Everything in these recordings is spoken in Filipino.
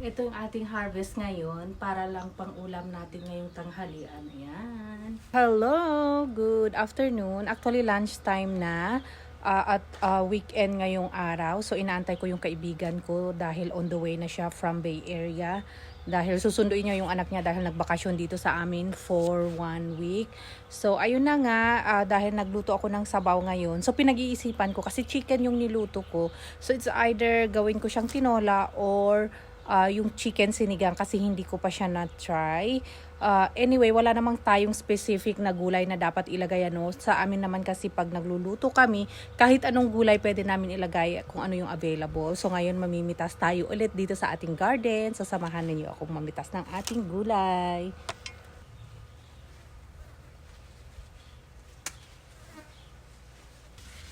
ito yung ating harvest ngayon para lang pang ulam natin ngayong tanghalian. Ayan. Hello! Good afternoon. Actually, lunchtime na ah, at ah, weekend ngayong araw. So, inaantay ko yung kaibigan ko dahil on the way na siya from Bay Area. Dahil susunduin niya yung anak niya dahil nagbakasyon dito sa amin for one week. So, ayun na nga, ah, dahil nagluto ako ng sabaw ngayon. So, pinag-iisipan ko kasi chicken yung niluto ko. So, it's either gawin ko siyang tinola or ah, yung chicken sinigang kasi hindi ko pa siya na-try. Ah, anyway, wala namang tayong specific na gulay na dapat ilagay ano. Sa amin naman kasi pag nagluluto kami, kahit anong gulay pwede namin ilagay kung ano yung available. So ngayon mamimitas tayo ulit dito sa ating garden. Sasamahan ninyo akong mamitas ng ating gulay.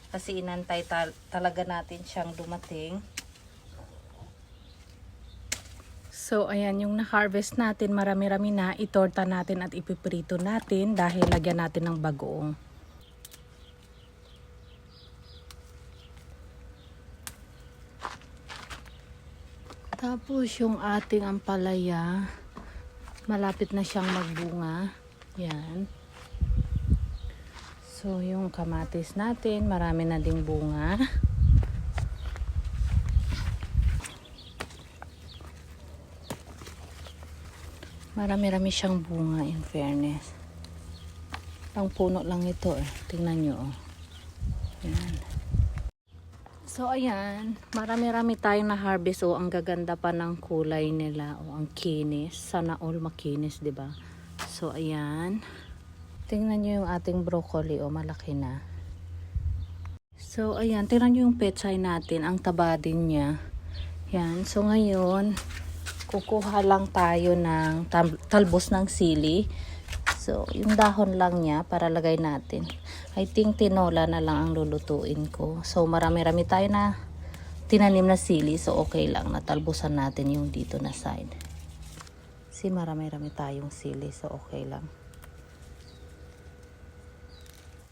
Kasi inantay tal- talaga natin siyang dumating. So, ayan yung na-harvest natin. Marami-rami na. Itorta natin at ipiprito natin dahil lagyan natin ng bagoong. Tapos yung ating ampalaya, malapit na siyang magbunga. Yan. So, yung kamatis natin, marami na ding bunga. Marami-rami siyang bunga in fairness. Pang puno lang ito eh. Tingnan nyo oh. Ayan. So ayan, marami-rami tayong na-harvest oh. Ang gaganda pa ng kulay nila oh. Ang kinis. Sana all makinis, 'di ba? So ayan. Tingnan nyo yung ating broccoli oh. Malaki na. So ayan, tingnan nyo yung pechay natin. Ang taba din niya. Yan. So ngayon, kukuha lang tayo ng talbos ng sili. So, yung dahon lang niya para lagay natin. I think tinola na lang ang lulutuin ko. So, marami-rami tayo na tinanim na sili. So, okay lang. Natalbusan natin yung dito na side. Si marami-rami tayong sili. So, okay lang.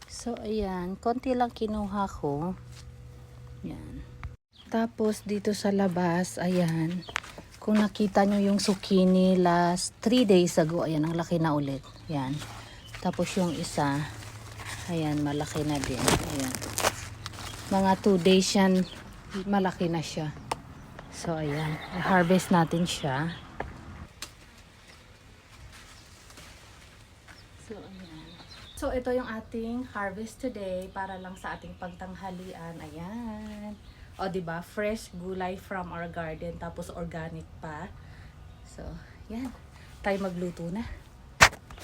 So, ayan. Konti lang kinuha ko. Yan. Tapos, dito sa labas, ayan. Kung nakita nyo yung zucchini last 3 days ago, ayan, ang laki na ulit. Yan. Tapos yung isa, ayan, malaki na din. Ayan. Mga 2 days yan, malaki na siya. So, ayan. Harvest natin siya. So, ayan. So, ito yung ating harvest today para lang sa ating pagtanghalian. Ayan. O, ba Fresh gulay from our garden, tapos organic pa. So, yan. Tayo magluto na.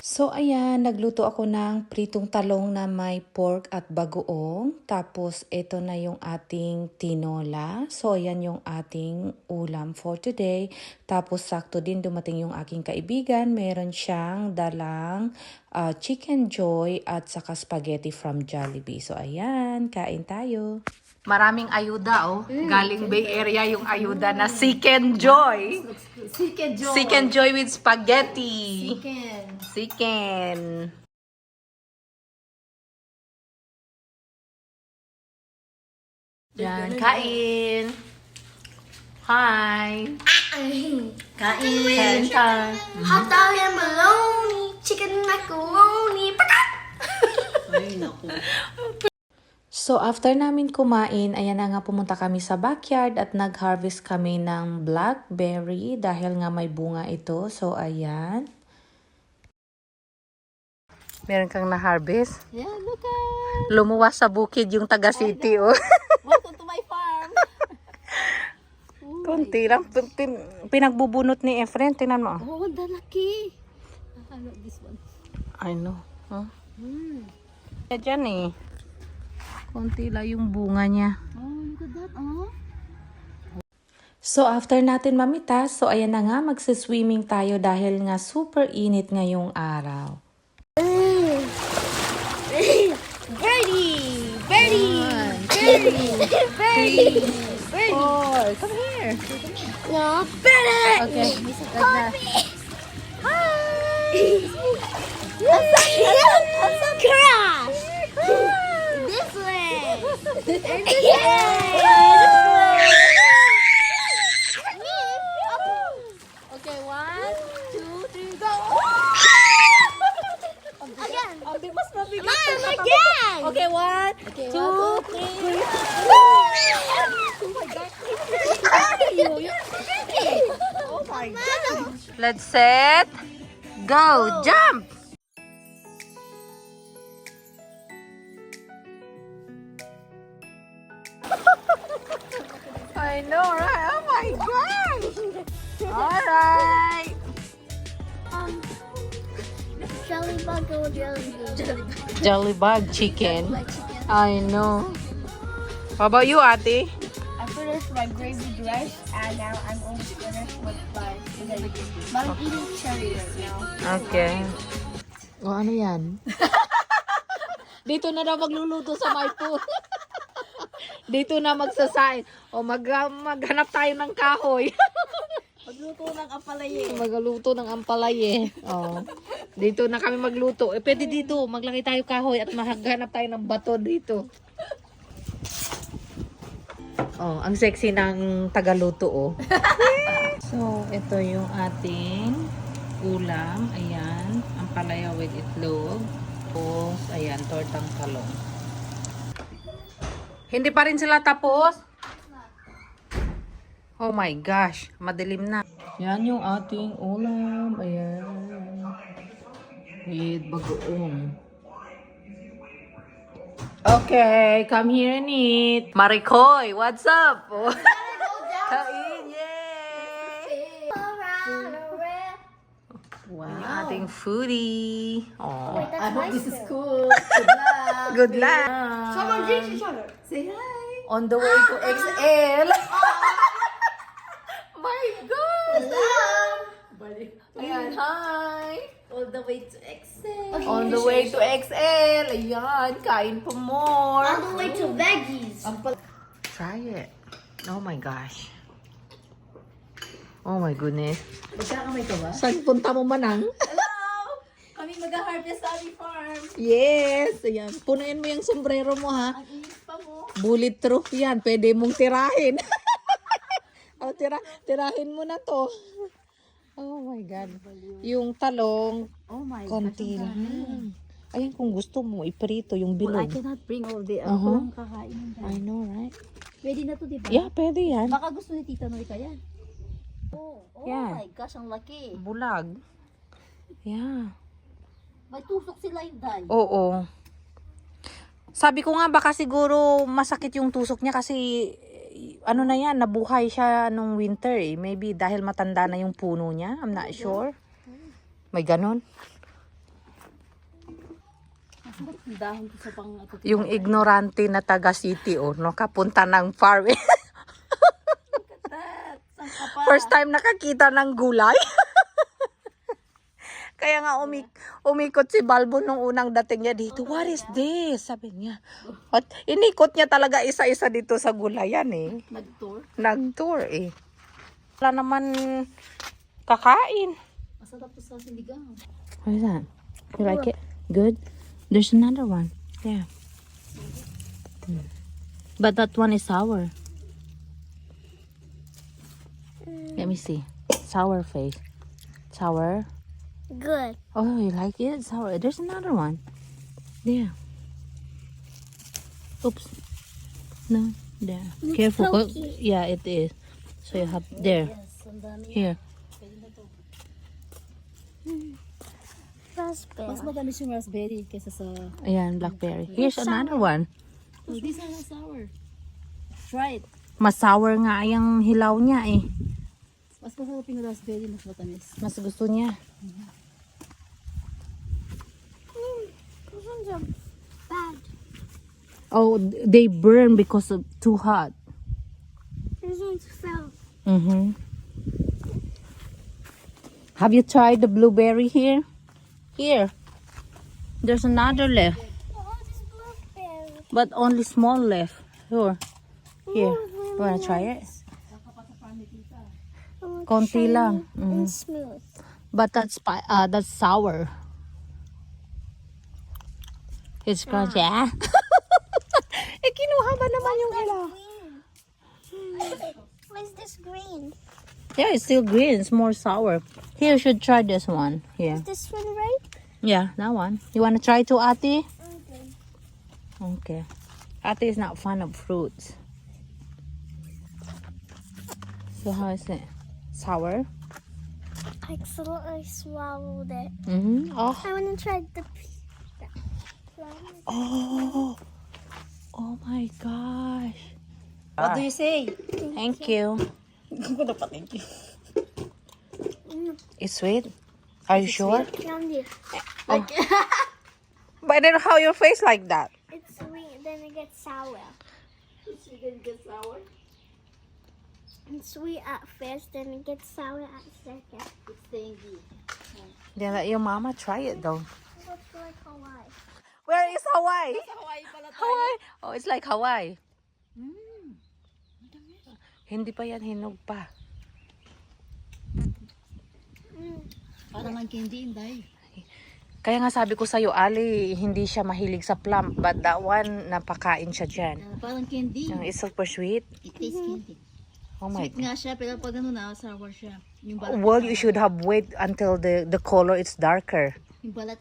So, ayan, nagluto ako ng pritong talong na may pork at bagoong. Tapos, ito na yung ating tinola. So, ayan yung ating ulam for today. Tapos, sakto din dumating yung aking kaibigan. Meron siyang dalang ah, chicken joy at saka spaghetti from Jollibee. So, ayan, kain tayo. Maraming ayuda, oh. Galing Bay Area yung ayuda na Chicken Joy. Chicken Joy. Chicken Joy with spaghetti. Chicken. Chicken. Yan, kain. Hi. Kain. Kain time. Hot dog and bologna. Chicken macaroni. Patat! Ay, naku. So, after namin kumain, ayan na nga pumunta kami sa backyard at nag-harvest kami ng blackberry dahil nga may bunga ito. So, ayan. Meron kang na-harvest? Yeah, look at. Lumuwas sa bukid yung taga-city, oh. Welcome to my farm. Kunti lang. Pin- pin- Pinagbubunot ni Efren. Tingnan mo. Oh, the lucky. I love this one. I know. Huh? Mm. Dyan eh. Kunti lang yung bunga niya. Oh, look at that. Oh. So after natin mamitas, so ayan na nga magsiswimming tayo dahil nga super init ngayong araw. Birdie! Birdie! Birdie! Birdie! Birdie! Oh, come here. No, Birdie! Okay. Hi! Crash! This way! Okay, one, two, three, go! Again! Ang bigas, mabigat. Ma'am, again! Okay, one, okay, two, one, two, three. oh my God! oh my God! Let's set, go, jump! I know, right? Oh my gosh. All right. Um, jelly bug or jelly bean? Jelly bug chicken. Jelly chicken. I know. How about you, Ate? I finished my gravy dress and now I'm almost finished with my spaghetti. But I'm eating cherry right now. Okay. O ano yan? Dito na daw magluluto sa my food. Dito na magsasain. O mag, maghanap tayo ng kahoy. Magluto ng apalaye. Magluto ng ampalay eh. O. Dito na kami magluto. Eh pwede dito. Maglagay tayo kahoy at maghanap tayo ng bato dito. Oh, ang sexy ng tagaluto oh. So, ito yung ating ulam. Ayan. Ang palaya with itlog. Tapos, ayan, tortang talong. Hindi pa rin sila tapos. Oh my gosh, madilim na. Yan yung ating ulam. Ayan. With bagoong. Okay, come here and eat. Marikoy, what's up? Kain, ating foodie. Oh, I hope this is cool. good luck. Someone drinks each other. On the way to XL. My God! Ayan, hi! All the way to Excel. On the way to XL. Ayan, kain pa more. On the way to veggies. Try it. Oh my gosh. Oh my goodness. Magkakamay ka ba? Saan punta mo manang? Kami mag-harvest sa aming farm. Yes! Ayan. Punuin mo yung sombrero mo ha. Ang inis pa mo. Bulletproof yan. Pwede mong tirahin. oh, tira, tirahin mo na to. Oh my God. Yung talong, Oh my konti lang. Ayun, kung gusto mo, iprito yung Well, I bilog. cannot bring all the... Uh-huh. Ako lang kakain ng I know, right? Pwede na to, di ba? Yeah, pwede yan. Baka gusto ni Tita Norika yan. Oh, oh Yeah. my gosh, ang laki. Bulag. Yeah. May tusok sila yung day. Oo. Sabi ko nga baka siguro masakit yung tusok niya kasi eh, ano na yan, nabuhay siya nung winter eh. Maybe dahil matanda na yung puno niya. I'm not sure. May ganon. Yung ignorante na taga city o no, kapunta ng farm. First time nakakita ng gulay. Kaya nga umik umikot si Balbo nung unang dating niya dito. What is this? Sabi niya. At inikot niya talaga isa-isa dito sa gulayan eh. Nag-tour. Nag-tour eh. Wala naman kakain. Masarap to sa sinigang. What is that? You like it? Good? There's another one. Yeah. Mm. But that one is sour. Let me see. Sour face. Sour. Good. Oh, you like it? Sour. There's another one. Yeah. Oops. No. There. Careful. Go- Yeah, it is. So you have there. Here. To. Raspberry. Mas matamis yung raspberry kaysa sa... Ayan, blackberry. Here's another one. Oh, these are not sour. Try it. Mas sour nga yung hilaw niya eh. Mas masarap yung raspberry, mas matamis. Mas gusto niya. Those ones are bad. Oh, they burn because of too hot. These ones fell. Mm-hmm. Have you tried the blueberry here? Here. There's another left, Oh, but only small left. Here. Here. You wanna try it? Konti lang. Mm. But that's uh, that's sour. It's crunchy. Ah. eh, kinuha ba naman yung hilaw? Why is this green? Yeah, it's still green. It's more sour. Here, you should try this one. Here. Is this one right? Yeah, that one. You want to try too, Ati? Okay. Okay. Ate is not fond of fruits. So how is it? Sour? I accidentally swallowed it. Mm-hmm. Oh. I want to try the pizza. Oh. Oh my gosh. What do you say? Thank you. thank you. It's sweet. Are you sure? candy. Oh. But then how your face like that? It's sweet, then it gets sour. It's sweet at first, then it gets sour at second. Then let your mama try it though. It looks like Hawaii. Where is Hawaii? Hawaii. Oh, it's like Hawaii. Hindi pa yan hinog pa. Parang ang candy, Inday. Kaya nga sabi ko sa'yo, Ali, hindi siya mahilig sa plum. But that one, napakain siya dyan. parang candy. Yung It's super sweet. It tastes candy. Oh my Sweet nga siya, pero pag ano na, sour siya. Yung balat, Well, you should have wait until the the color is darker. yung balat